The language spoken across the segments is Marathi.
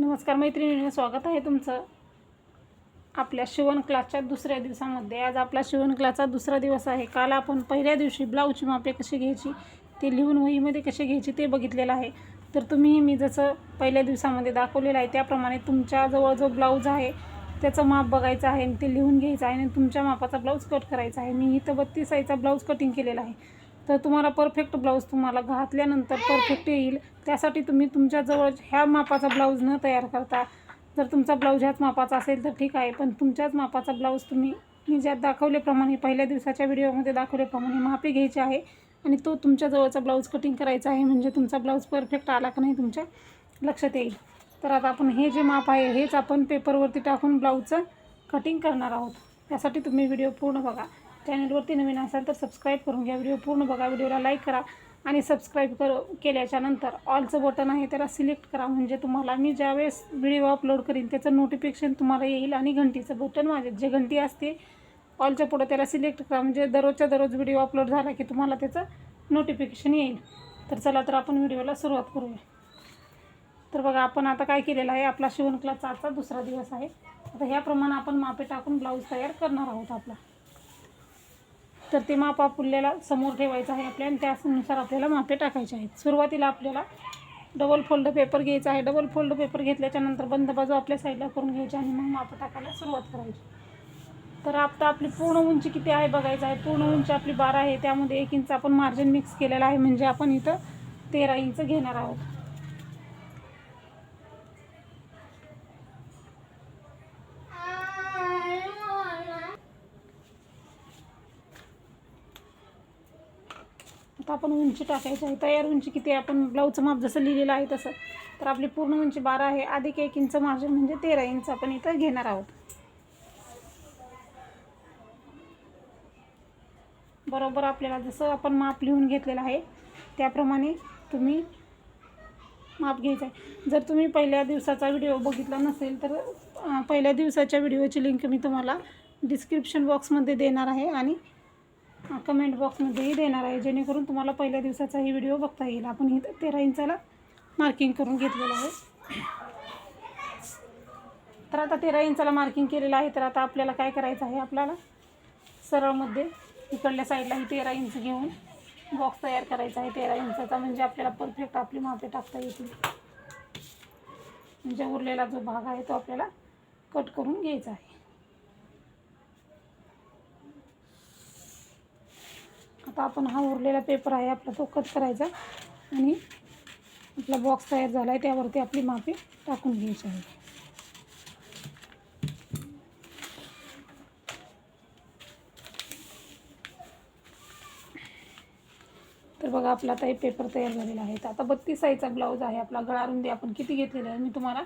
नमस्कार मैत्रिणींना स्वागत आहे तुमचं. आपल्या शिवण क्लासच्या दुसऱ्या दिवसामध्ये. आज आपला शिवण क्लासचा दुसरा दिवस आहे. काल आपण पहिल्या दिवशी ब्लाऊजची मापे कशी घ्यायची ते लिहून वहीमध्ये कशी घ्यायची ते बघितलेलं आहे. तर तुम्ही मी जसं पहिल्या दिवसामध्ये दाखवलेलं आहे त्याप्रमाणे तुमच्याजवळ जो ब्लाऊज आहे त्याचं माप बघायचं आहे आणि ते लिहून घ्यायचं आहे आणि तुमच्या मापाचा ब्लाऊज कट करायचा आहे. मी इथं बत्तीस साईजचा ब्लाऊज कटिंग केलेला आहे. तर तुम्हाला परफेक्ट ब्लाऊज तुम्हाला घातल्यानंतर परफेक्ट येईल. त्यासाठी तुम्ही तुमच्याजवळ ह्या मापाचा ब्लाऊज न तयार करता जर तुमचा ब्लाऊज ह्याच मापाचा असेल तर ठीक आहे पण तुमच्याच मापाचा ब्लाऊज तुम्ही मी ज्यात दाखवल्याप्रमाणे पहिल्या दिवसाच्या व्हिडिओमध्ये दाखवल्याप्रमाणे मापे घ्यायचे आहे आणि तो तुमच्याजवळचा ब्लाऊज कटिंग करायचा आहे म्हणजे तुमचा ब्लाऊज परफेक्ट आला का नाही तुमच्या लक्षात येईल. तर आता आपण हे जे माप आहे हेच आपण पेपरवरती टाकून ब्लाऊजचं कटिंग करणार आहोत. त्यासाठी तुम्ही व्हिडिओ पूर्ण बघा. चॅनलवरती नवीन असाल तर सबस्क्राईब करून घ्या. व्हिडिओ पूर्ण बघा. व्हिडिओला लाईक करा आणि सबस्क्राईब कर केल्याच्यानंतर ऑलचं बटन आहे त्याला सिलेक्ट करा. म्हणजे तुम्हाला मी ज्यावेळेस व्हिडिओ अपलोड करीन त्याचं नोटिफिकेशन तुम्हाला येईल आणि घंटीचं बटन माझे जे घंटी असते ऑलच्या पुढं त्याला सिलेक्ट करा. म्हणजे दररोजच्या दररोज व्हिडिओ अपलोड झाला की तुम्हाला त्याचं नोटिफिकेशन येईल. तर चला तर आपण व्हिडिओला सुरुवात करूया. तर बघा आपण आता काय केलेलं आहे? आपला शिवणक्लासचा आजचा दुसरा दिवस आहे. आता ह्याप्रमाणे आपण मापे टाकून ब्लाऊज तयार करणार आहोत आपला. तर ते माप आपल्याला समोर ठेवायचं आहे आपल्या आणि त्यानुसार आपल्याला मापे टाकायचे आहेत. सुरुवातीला आपल्याला डबल फोल्ड पेपर घ्यायचा आहे. डबल फोल्ड पेपर घेतल्याच्या नंतर बंद बाजू आपल्या साईडला करून घ्यायची आणि मग मापं टाकायला सुरुवात करायची. तर आता आपली पूर्ण उंची किती आहे बघायचं आहे. पूर्ण उंची आपली बारा आहे. त्यामध्ये एक इंच आपण मार्जिन मिक्स केलेलं आहे. म्हणजे आपण इथं तेरा इंच घेणार आहोत. आता आपण उंची टाकायची आहे. तयार उंची किती आपण ब्लाऊजचं माप जसं लिहिलेलं आहे तसं. तर आपली पूर्ण उंची बारा आहे. अधिक एक इंच मार्जिन म्हणजे तेरा इंच आपण इथं घेणार आहोत. बरोबर आपल्याला जसं आपण माप लिहून घेतलेलं आहे त्याप्रमाणे तुम्ही माप घ्यायचं आहे. जर तुम्ही पहिल्या दिवसाचा व्हिडिओ बघितला नसेल तर पहिल्या दिवसाच्या व्हिडिओची लिंक मी तुम्हाला डिस्क्रिप्शन बॉक्समध्ये देणार आहे आणि कमेंट बॉक्समध्येही देणार आहे. जेणेकरून तुम्हाला पहिल्या दिवसाचाही व्हिडिओ बघता येईल. आपण ही तेरा इंचाला मार्किंग करून घेतलेलं आहे. तर आता तेरा इंचाला मार्किंग केलेलं आहे. तर आता आपल्याला काय करायचं आहे? आपल्याला सरळमध्ये इकडल्या साईडला ही तेरा इंच घेऊन बॉक्स तयार करायचा आहे. तेरा इंचाचा म्हणजे आपल्याला परफेक्ट आपली मापे टाकता येतील. म्हणजे उरलेला जो भाग आहे तो आपल्याला कट करून घ्यायचा आहे. आता आपण हा उरलेला पेपर आहे आपला तो कट करायचा. आणि आपला बॉक्स तयार झाला आहे त्यावरती आपली मापे टाकून घ्यायची आहे. तर बघा आपला आता हे पेपर तयार झालेला आहे. तर आता बत्तीस साईजचा ब्लाऊज आहे आपला गळारुंदी आपण किती घेतलेला आहे मी तुम्हाला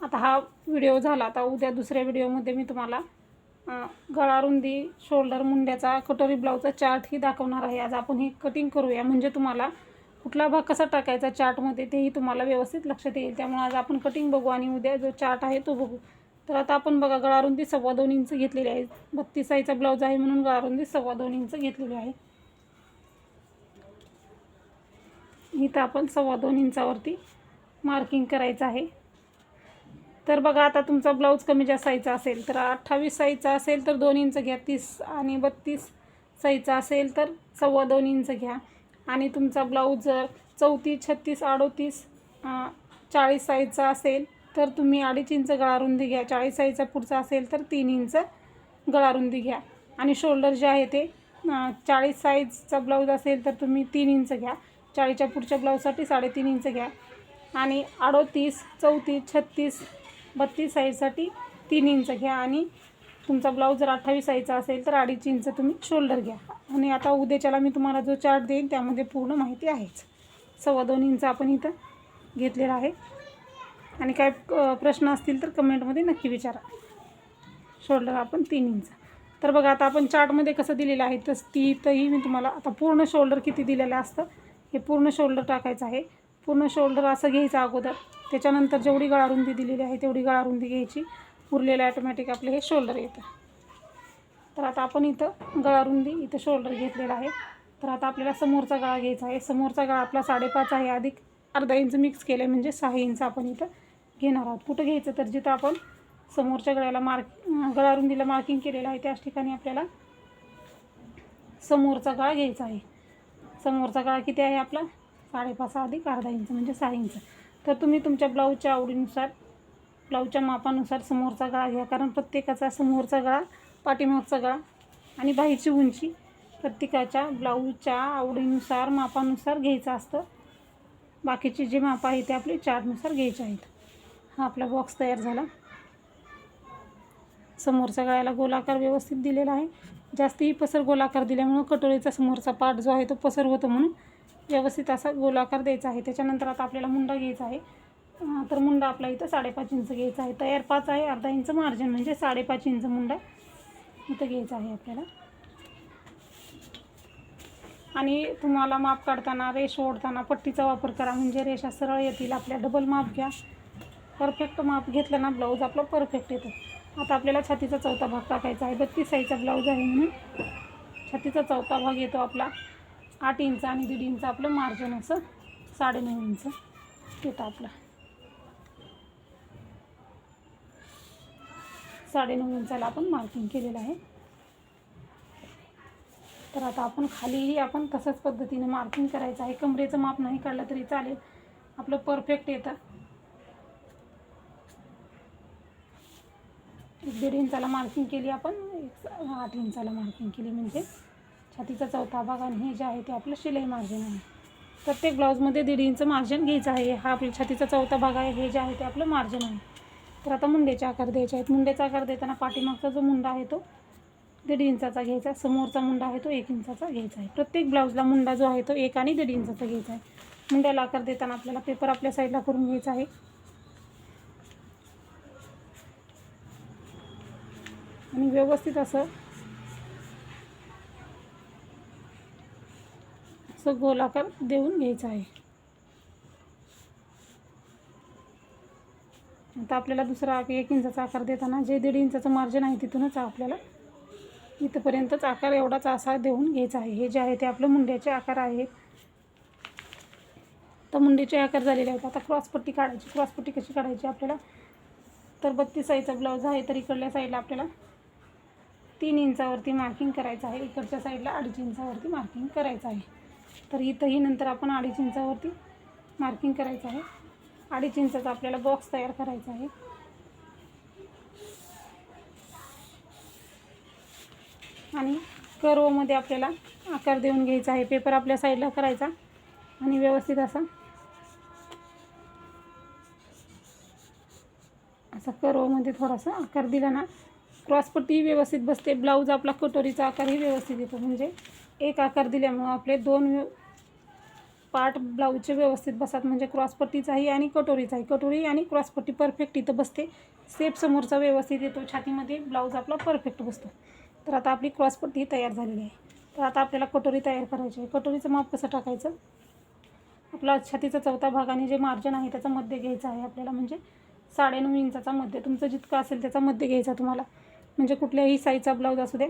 आता हा व्हिडिओ झाला. आता उद्या दुसऱ्या व्हिडिओमध्ये मी तुम्हाला गळारुंदी शोल्डर मुंड्याचा कटोरी ब्लाऊजचा चार्टही दाखवणार आहे. आज आपण हे कटिंग करूया. म्हणजे तुम्हाला कुठला भाग कसा टाकायचा चार्टमध्ये तेही तुम्हाला व्यवस्थित लक्षात येईल. त्यामुळे आज आपण कटिंग बघू आणि उद्या जो चार्ट आहे तो बघू. तर आता आपण बघा गळारुंदी सव्वा दोन इंच घेतलेली आहे. बत्तीस साईजचा ब्लाऊज आहे म्हणून गळारुंदी सव्वा दोन इंच घेतलेली आहे. इथं आपण सव्वा दोन इंचावरती मार्किंग करायचं आहे. तर बघा आता तुमचा ब्लाऊज कमी जास्त साईजचा असेल तर अठ्ठावीस साईजचा असेल तर दोन इंच घ्या तीस आणि बत्तीस साईजचा असेल तर सव्वा दोन इंच घ्या. आणि तुमचा ब्लाऊज जर चौतीस छत्तीस अडोतीस चाळीस साईजचा असेल तर तुम्ही अडीच इंच गळारुंदी घ्या. चाळीस साईजचा पुढचा असेल तर तीन इंच गळारुंदी घ्या. आणि शोल्डर जे आहे ते चाळीस साईजचा ब्लाऊज असेल तर तुम्ही तीन इंच घ्या. चाळीच्या पुढच्या ब्लाऊजसाठी साडेतीन इंच घ्या. आणि अडोतीस चौतीस छत्तीस बत्तीस साईजसाठी तीन इंच घ्या आणि तुमचा ब्लाऊज जर अठ्ठावीस साईजचा असेल तर अडीच इंच तुम्ही शोल्डर घ्या. आणि आता उद्याच्याला मी तुम्हाला जो चार्ट देईन त्यामध्ये पूर्ण माहिती आहेच. सव्वा दोन इंच आपण इथं घेतलेला आहे. आणि काय प्रश्न असतील तर कमेंटमध्ये नक्की विचारा. शोल्डर आपण तीन इंच. तर बघा आता आपण चार्टमध्ये कसं दिलेलं आहे तस ती तरी मी तुम्हाला आता पूर्ण शोल्डर किती दिलेलं असतं हे पूर्ण शोल्डर टाकायचं आहे. पूर्ण शोल्डर असं घ्यायचं अगोदर. त्याच्यानंतर जेवढी गळारुंदी दिलेली आहे तेवढी गळारुंदी घ्यायची. उरलेलं ॲटोमॅटिक आपलं हे शोल्डर येतं. तर आता आपण इथं गळारुंदी इथं शोल्डर घेतलेलं आहे. तर आता आपल्याला समोरचा गळा घ्यायचा आहे. समोरचा गळा आपला साडेपाच आहे. अधिक अर्धा इंच मिक्स केलं आहे म्हणजे सहा इंच आपण इथं घेणार आहोत. कुठं घ्यायचं तर जिथं आपण समोरच्या गळ्याला मार्क गळारुंदीला मार्किंग केलेलं आहे त्याच ठिकाणी आपल्याला समोरचा गळा घ्यायचा आहे. समोरचा गळा किती आहे आपला? साडेपाच अधिक अर्धा इंच म्हणजे सहा इंच. तर तुम्ही तुमच्या ब्लाऊजच्या आवडीनुसार ब्लाऊजच्या मापानुसार समोरचा गळा घ्या. कारण प्रत्येकाचा समोरचा गळा पाठीमागचा गळा आणि बाहेरची उंची प्रत्येकाच्या ब्लाऊजच्या आवडीनुसार मापानुसार घ्यायचं असतं. बाकीचे जे माप आहे ते आपले चारनुसार घ्यायचे आहेत. हा आपला बॉक्स तयार झाला. समोरच्या गळ्याला गोलाकार व्यवस्थित दिलेला आहे. जास्तीही पसर गोलाकार दिल्यामुळं कटोरीचा समोरचा पार्ट जो आहे तो पसर होतो म्हणून व्यवस्थित असा गोलाकार द्यायचा आहे. त्याच्यानंतर आता आपल्याला मुंडा घ्यायचा आहे. तर मुंडा आपला इथं साडेपाच इंच घ्यायचा आहे. तयार पाच आहे. अर्धा इंच मार्जिन म्हणजे साडेपाच इंच मुंडा इथं घ्यायचा आहे आपल्याला. आणि तुम्हाला माप काढताना रेष ओढताना पट्टीचा वापर करा. म्हणजे रेषा सरळ येतील. आपल्या डबल माप घ्या. परफेक्ट माप घेतलं ना ब्लाऊज आपला परफेक्ट येतो. आता आपल्याला छातीचा चौथा भाग टाकायचा आहे. बत्तीस साईजचा ब्लाऊज आहे म्हणून छातीचा चौथा भाग येतो आपला. आठ इंच आणि दीड इंच आपलं मार्जिन असं साडेनऊ इंच येतं आपलं. साडेनऊ इंचाला आपण मार्किंग केलेलं आहे. तर आता आपण खालीही आपण तसंच पद्धतीने मार्किंग करायचं आहे. कमरेचं माप नाही काढलं तरी चालेल. आपलं परफेक्ट येतं. एक दीड इंचाला मार्किंग केली आपण एक आठ इंचाला मार्किंग केली म्हणजे. छातीचा चौथा भाग आणि हे जे आहे ते आपलं शिलाई मार्जिन आहे. प्रत्येक ब्लाऊजमध्ये दीड इंच मार्जिन घ्यायचं आहे. हा आपल्या छातीचा चौथा भाग आहे. हे जे आहे ते आपलं मार्जिन आहे. तर आता मुंड्याचे आकार द्यायचे आहेत. मुंड्याचा आकार देताना पाठीमागचा जो मुंडा आहे तो दीड इंचाचा घ्यायचा समोरचा मुंडा आहे तो एक इंचाचा घ्यायचा आहे. प्रत्येक ब्लाऊजला मुंडा जो आहे तो एक आणि दीड इंचाचा घ्यायचा आहे. मुंड्याला आकार देताना आपल्याला पेपर आपल्या साईडला करून घ्यायचा आहे. आणि व्यवस्थित असं असं गोलाकार देऊन घ्यायचा आहे. आता आपल्याला दुसरा एक इंचाचा आकार देताना जे दीड इंचाचं मार्जिन आहे तिथूनच आपल्याला इथंपर्यंतच आकार एवढाच असा देऊन घ्यायचा आहे. हे जे आहे ते आपलं मुंड्याचे आकार आहेत तर मुंडीचे आकार झालेले आहेत. आता क्रॉसपट्टी काढायची. क्रॉसपट्टी कशी काढायची आपल्याला? तर बत्तीस साईजचा ब्लाऊज आहे तर इकडल्या साईडला आपल्याला तीन इंचावरती मार्किंग करायचं आहे. इकडच्या साईडला अडीच इंचावरती मार्किंग करायचं आहे. तर इथंही नंतर आपण अडीच इंचावरती मार्किंग करायचं आहे. अडीच इंचाचा आपल्याला बॉक्स तयार करायचा आहे. आणि कर्वमध्ये आपल्याला आकार देऊन घ्यायचा आहे. पेपर आपल्या साईडला करायचा आणि व्यवस्थित असा असा कर्वमध्ये थोडासा आकार दिला ना क्रॉसपट्टी व्यवस्थित बसते. ब्लाऊज आपला कटोरीचा आकारही व्यवस्थित येतो. म्हणजे एक आकार दिल्यामुळं आपले दोन पार्ट ब्लाऊजचे व्यवस्थित बसतात म्हणजे क्रॉसपट्टीचाही आणि कटोरीचाही. कटोरी आणि क्रॉसपट्टी परफेक्ट इथं बसते. सेप समोरचा व्यवस्थित येतो. छातीमध्ये ब्लाऊज आपला परफेक्ट बसतो. तर आता आपली क्रॉसपट्टी तयार झालेली आहे. तर आता आपल्याला कटोरी तयार करायची आहे. कटोरीचं माप कसं टाकायचं? आपला छातीचा चौथा भाग आणि जे मार्जिन आहे त्याचा मध्य घ्यायचा आहे आपल्याला म्हणजे साडेनऊ इंचाचा मध्य. तुमचं जितकं असेल त्याचा मध्य घ्यायचा तुम्हाला. म्हणजे कुठल्याही साईजचा ब्लाऊज असू दे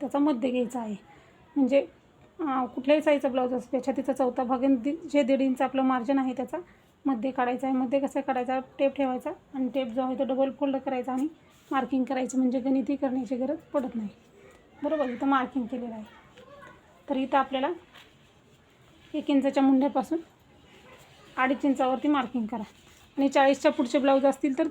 त्याचा मध्य घ्यायचा आहे. म्हणजे कुठल्याही साईजचा ब्लाऊज असू द्या छातीचा चौथा भाग आणि दि- जे दीड इंच आपलं मार्जिन आहे त्याचा मध्ये काढायचा आहे मध्ये कसं काढायचा टेप ठेवायचा आणि टेप जो आहे तो डबल फोल्ड करायचा आणि मार्किंग करायचं म्हणजे गणिती करण्याची गरज पडत नाही. बरोबर? इथं मार्किंग केलेलं आहे. तर इथं आपल्याला एक इंचाच्या मुंड्यापासून अडीच इंचावरती मार्किंग करा. आणि चाळीसच्या पुढचे ब्लाऊज असतील तर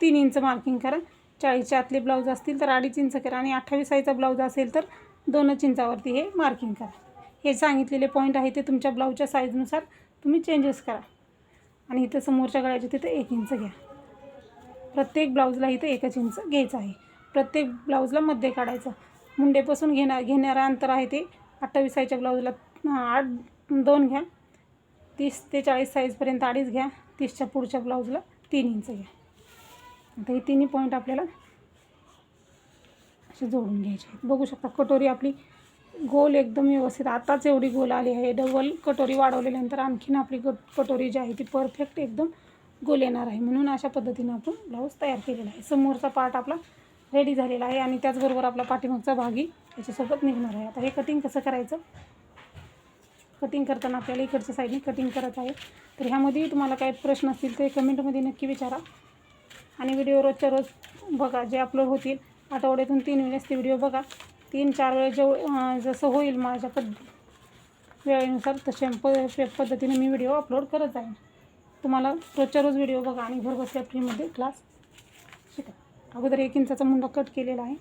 तीन इंच मार्किंग करा. चाळीसच्या आतले ब्लाऊज असतील तर अडीच इंच करा. आणि अठ्ठावीस साईजचा ब्लाऊज असेल तर दोनच इंचावरती हे मार्किंग करा. हे सांगितलेले पॉईंट आहे ते तुमच्या ब्लाऊजच्या साईजनुसार तुम्ही चेंजेस करा. आणि इथं समोरच्या गळ्याचे तिथं एक इंच घ्या. प्रत्येक ब्लाऊजला इथं एकच इंच घ्यायचं आहे. प्रत्येक ब्लाऊजला मध्ये काढायचं. मुंडेपासून घेणार घेणारं अंतर आहे ते अठ्ठावीस साईजच्या ब्लाऊजला आठ दोन घ्या. तीस ते चाळीस साईजपर्यंत अडीच घ्या. तीसच्या पुढच्या ब्लाऊजला तीन इंच घ्या. आता हे तिन्ही पॉईंट आपल्याला असे जोडून घ्यायचे आहेत. बघू शकता कटोरी आपली गोल एकदम व्यवस्थित. आताच एवढी गोल आली आहे. डबल कटोरी वाढवल्यानंतर आणखीन आपली ग कटोरी जी आहे ती परफेक्ट एकदम गोल येणार आहे. म्हणून अशा पद्धतीनं आपण ब्लाऊज तयार केलेला आहे. समोरचा पार्ट आपला रेडी झालेला आहे आणि त्याचबरोबर आपला पाठीमागचा भागी त्याच्यासोबत निघणार आहे. आता हे कटिंग कसं करायचं? कटिंग करताना आपल्याला इकडच्या साईडने कटिंग करत आहे. तर ह्यामध्ये तुम्हाला काही प्रश्न असतील ते कमेंटमध्ये नक्की विचारा. आणि व्हिडिओ रोजच्या रोज बघा जे अपलोड होतील. आठवड्यातून तीन वेळेस ते व्हिडिओ बघा. तीन चार वेळेस जेव जसं होईल माझ्या पद्ध वेळेनुसार तशा प पद्धतीने मी व्हिडिओ अपलोड करत जाईन. तुम्हाला रोजच्या रोज व्हिडिओ बघा आणि घर बसल्या फ्रीमध्ये क्लास शिका. अगोदर एक इंचाचा मुंडा कट केलेला आहे.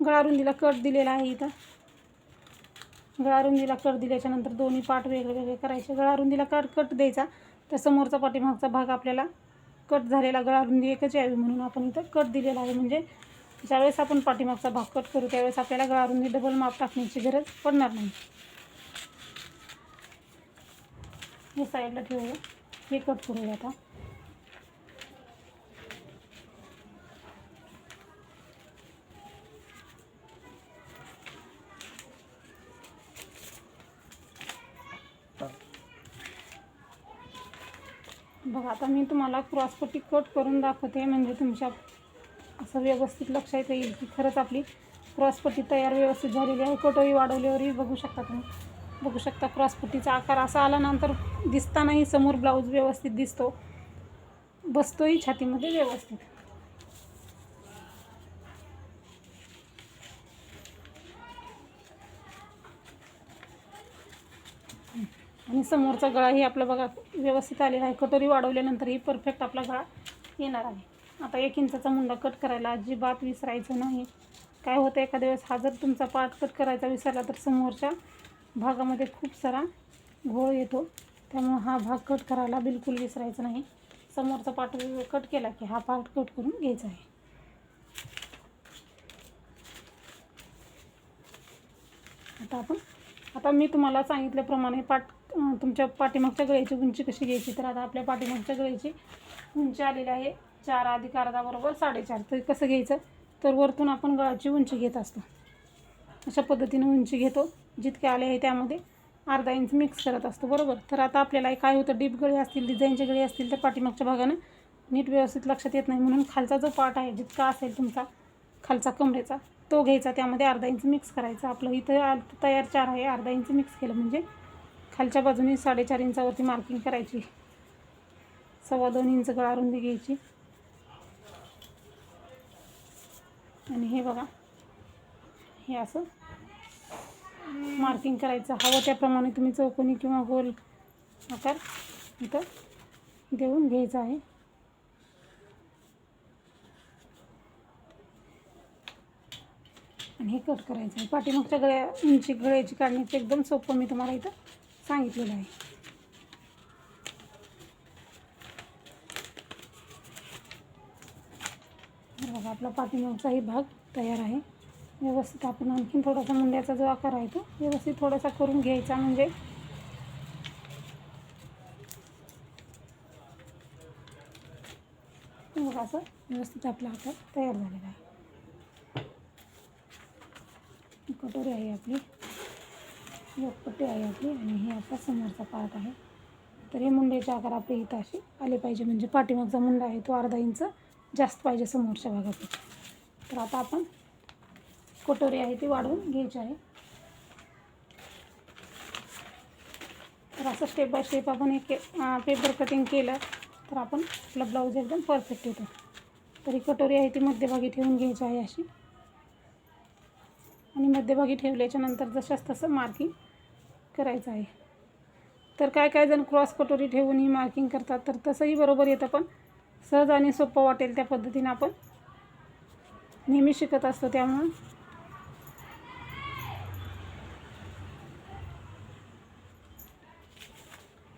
गळारुंदीला कट दिलेला आहे इथं. गळारुंदीला कट दिल्याच्या नंतर दोन्ही पार्ट वेगळे वेगळे करायचे गळारुंदीला कट कट द्यायचा. तर समोरचा पाठीमागचा भाग आपल्याला कट झालेला गळारुंदी एकच यावी म्हणून आपण इथं कट दिलेला आहे. म्हणजे ज्यावेळेस आपण पाठीमागचा भाग कट करू त्यावेळेस आपल्याला गळा डबल माप टाकण्याची गरज पडणार नाही. हे साईडला ठेवूया. हे कट करूया आता. बघा आता मी तुम्हाला क्रॉसपट्टी कट करून दाखवते. म्हणजे तुमच्या असं व्यवस्थित लक्षात येईल की खरंच आपली क्रॉसपट्टी तयार व्यवस्थित झालेली आहे. कटोरी वाढवल्यावरही बघू शकता तुम्ही. बघू शकता क्रॉसपट्टीचा आकार असा आल्यानंतर दिसतानाही समोर ब्लाऊज व्यवस्थित दिसतो. बसतोही छातीमध्ये व्यवस्थित. आणि समोरचा गळाही आपला बघा व्यवस्थित आलेला आहे. कटोरी वाढवल्यानंतरही परफेक्ट आपला गळा येणार आहे. आता एक इंचाचा मुंडा कट करायला अजिबात विसरायचं नाही. काय होतं एखाद्या वेळेस हा जर तुमचा पार्ट कट करायचा विसरला तर समोरच्या भागामध्ये खूप सारा घोळ येतो. त्यामुळं हा भाग कट करायला बिलकुल विसरायचा नाही. समोरचा पार्ट कट केला की हा पार्ट कट करून घ्यायचा आहे. आता आपण आता मी तुम्हाला सांगितल्याप्रमाणे पाठ तुमच्या पाठीमागच्या गळ्याची उंची कशी घ्यायची? तर आता आपल्या पाठीमागच्या गळ्याची उंची आलेली आहे चार अधिक अर्धाबरोबर साडेचार. तर कसं घ्यायचं? तर वरतून आपण गळाची उंची घेत असतो. अशा पद्धतीने उंची घेतो. जितके आले आहे त्यामध्ये अर्धा इंच मिक्स करत असतो. बरोबर? तर आता आपल्याला काय होतं? डीप गळी असतील डिझाईनचे गळी असतील तर पाठीमागच्या भागानं नीट व्यवस्थित लक्षात येत नाही. म्हणून खालचा जो पार्ट आहे जितका असेल तुमचा खालचा कमरेचा तो घ्यायचा. त्यामध्ये अर्धा इंच मिक्स करायचा. आपलं इथं तयार चार आहे. अर्धा इंच मिक्स केलं म्हणजे खालच्या बाजूने साडेचार इंचावरती मार्किंग करायची. सव्वा दोन इंच गळा रुंदी घ्यायची. आणि हे बघा. हे असं मार्किंग करायचं. हवं त्याप्रमाणे तुम्ही चौकोनी किंवा गोल आकार इथं देऊन घ्यायचा आहे. आणि हे कट करायचं आहे. पाठीमागच्या गळ्या उंची गळ्याची काढण्याचं एकदम सोपं मी तुम्हाला इथं सांगितलेलं आहे तर बघा आपला पाठीमागचाही भाग तयार आहे. व्यवस्थित आपण आणखीन थोडासा मुंड्याचा जो आकार आहे तो व्यवस्थित थोडासा करून घ्यायचा. म्हणजे बघा असं व्यवस्थित आपला आकार तयार झालेला आहे. कटोरी आहे आपली. लोकपट्टी आहे आपली आणि हे आपला समोरचा पार्ट आहे. तर हे मुंड्याचे आकार आपले इथं असे आले पाहिजे. म्हणजे पाठीमागचा मुंडा आहे तो अर्धा इंच. जास्त पाहिजे समोरच्या भागापेक्षा तर आता आपण कटोरी आहे ती वाढवून घ्यायची आहे. तर असं स्टेप बाय स्टेप आपण एक पेपर कटिंग केलं तर आपण आपला ब्लाऊज एकदम परफेक्ट येतो. तरी कटोरी आहे ती मध्यभागी ठेवून घ्यायची आहे अशी. आणि मध्यभागी ठेवल्याच्या नंतर जशाच तसं मार्किंग करायचं आहे. तर काय काय जण क्रॉस कटोरी ठेवून ही मार्किंग करतात तर तसंही बरोबर येतं पण. सहज आणि सोपं वाटेल त्या पद्धतीने आपण नेहमी शिकत असतो त्यामुळं.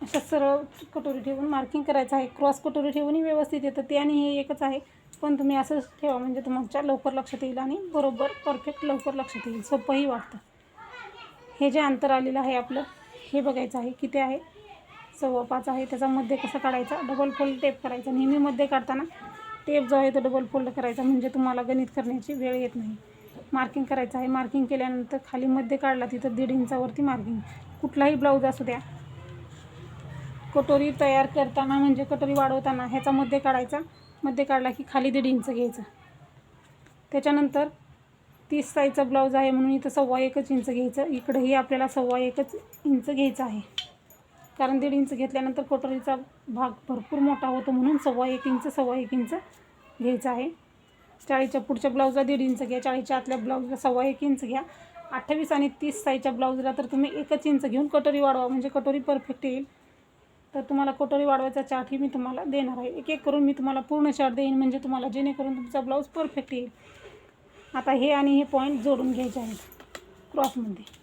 अशा सरळ कटोरी ठेवून मार्किंग करायचं आहे. क्रॉस कटोरी ठेवूनही व्यवस्थित येतं. ते आणि हे एकच आहे. पण तुम्ही असंच ठेवा. म्हणजे तुमच्या लवकर लक्षात येईल आणि बरोबर परफेक्ट लवकर लक्षात येईल. सोपंही वाटतं. हे जे अंतर आलेलं आहे आपलं हे बघायचं आहे. किती आहे? सव्वा पाच आहे त्याचा मध्य कसा काढायचा? डबल फोल्ड टेप करायचा. नेहमी मध्ये काढताना टेप जो आहे तो डबल फोल्ड करायचा. म्हणजे तुम्हाला गणित करण्याची वेळ येत नाही. मार्किंग करायचं आहे. मार्किंग केल्यानंतर खाली मध्ये काढला तिथं दीड इंचावरती मार्किंग कुठलाही ब्लाऊज असू द्या. कटोरी तयार करताना म्हणजे कटोरी वाढवताना ह्याचा मध्य काढायचा. मध्य काढला की खाली दीड इंच घ्यायचं. त्याच्यानंतर तीस साईजचा ब्लाऊज आहे म्हणून इथं सव्वा एकच इंच घ्यायचं. इकडंही आपल्याला सव्वा एकच इंच घ्यायचं आहे. कारण दीड इंच घेतल्यानंतर कोटरीचा भाग भरपूर मोठा होतो म्हणून सव्वा एक इंच सव्वा एक इंच घ्यायचं आहे. चाळीच्या पुढच्या ब्लाऊजला दीड इंच घ्या चाळीच्या आतल्या ब्लाऊजला सव्वा एक इंच घ्या. अठ्ठावीस आणि तीस साईजच्या ब्लाऊजला तर तुम्ही एकच इंच घेऊन कटोरी वाढवा म्हणजे कटोरी परफेक्ट येईल. तर तुम्हाला कटोरी वाढवायचा चार्टही मी तुम्हाला देणार आहे. एक एक करून मी तुम्हाला पूर्ण चार्ट देईन म्हणजे तुम्हाला जेणेकरून तुमचा ब्लाऊज परफेक्ट येईल. आता हे आणि हे पॉईंट जोडून घ्यायचे आहेत क्रॉसमध्ये.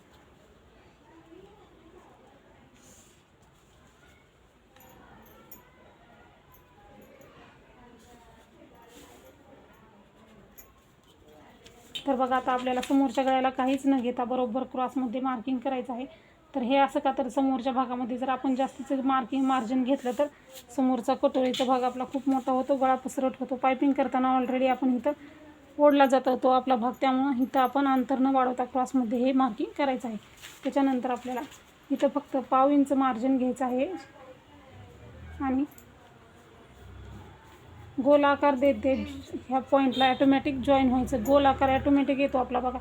तर बघा आता आपल्याला समोरच्या गळ्याला काहीच न घेता बरोबर क्रॉसमध्ये मार्किंग करायचं आहे. तर हे असं का तर समोरच्या भागामध्ये जर आपण जास्तीचं मार्किंग मार्जिन घेतलं तर समोरचा कटोरीचा भाग आपला खूप मोठा होतो गळा पसरट होतो. पायपिंग करताना ऑलरेडी आपण इथं ओढला जातो तो आपला भाग. त्यामुळं इथं आपण अंतर न वाढवता क्रॉसमध्ये हे मार्किंग करायचं आहे. त्याच्यानंतर आपल्याला इथं फक्त पाव इंच मार्जिन घ्यायचं आहे. आणि गोल आकार देत देत ह्या पॉईंटला ॲटोमॅटिक जॉईन व्हायचं. गोल आकार ॲटोमॅटिक येतो आपला बघा.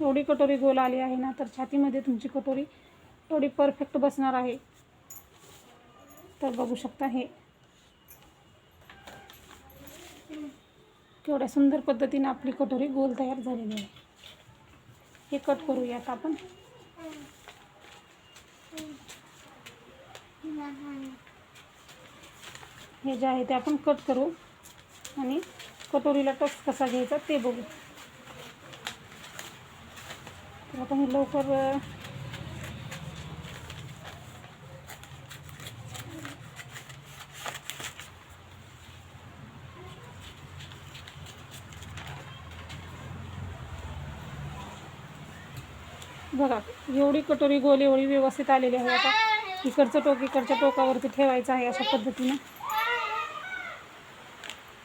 एवढी कटोरी गोल आली आहे ना तर छातीमध्ये तुमची कटोरी एवढी परफेक्ट बसणार आहे. तर बघू शकता हे. केवढ्या सुंदर पद्धतीने आपली कटोरी गोल तयार झालेली आहे. हे कट करूयात आपण. हे जे आहे ते आपण कट करू. आणि कटोरीला टक्स कसा घ्यायचा ते बघू. तर आपण हे लवकर बघा एवढी कटोरी गोल एवढी व्यवस्थित आलेली आहे आता. इकडचं टोक इकडच्या टोकावरती ठेवायचं आहे अशा पद्धतीने.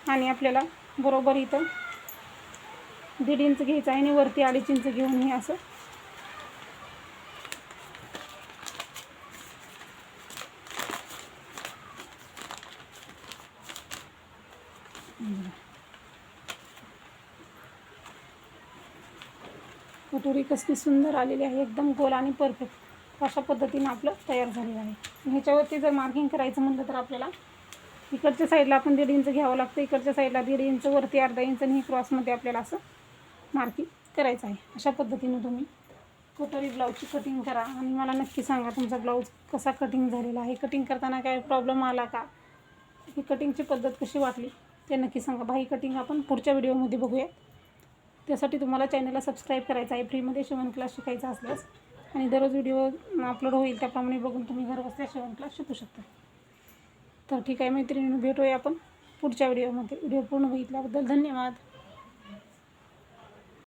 आणि आपल्याला बरोबर इथं दीड इंच घ्यायचं आहे आणि वरती अडीच इंच घेऊन हे असं. कटोरी कसली सुंदर आलेली आहे एकदम गोल आणि परफेक्ट अशा पद्धतीनं आपलं तयार झालेलं आहे. ह्याच्यावरती जर मार्किंग करायचं म्हटलं तर आपल्याला इकडच्या साईडला आपण दीड इंच घ्यावं लागतं इकडच्या साईडला दीड इंच वरती अर्धा इंच आणि क्रॉसमध्ये आपल्याला असं मार्किंग करायचं आहे. अशा पद्धतीनं तुम्ही कटोरी ब्लाऊजची कटिंग करा. आणि मला नक्की सांगा तुमचा ब्लाऊज कसा कटिंग झालेला आहे. कटिंग करताना काय प्रॉब्लेम आला का? ही कटिंगची पद्धत कशी वाटली ते नक्की सांगा. बाई कटिंग आपण पुढच्या व्हिडिओमध्ये बघूया त्यासाठी तुम्हाला चॅनलला सबस्क्राईब करायचं आहे. फ्रीमध्ये शिवण क्लास शिकायचा असल्यास. आणि दररोज व्हिडिओ अपलोड होईल त्याप्रमाणे बघून तुम्ही घरबसल्या शिवण क्लास शिकू शकता. तर ठीक आहे मैत्रिणी भेटूया आपण पुढच्या व्हिडिओमध्ये व्हिडिओ पूर्ण बघितल्याबद्दल धन्यवाद.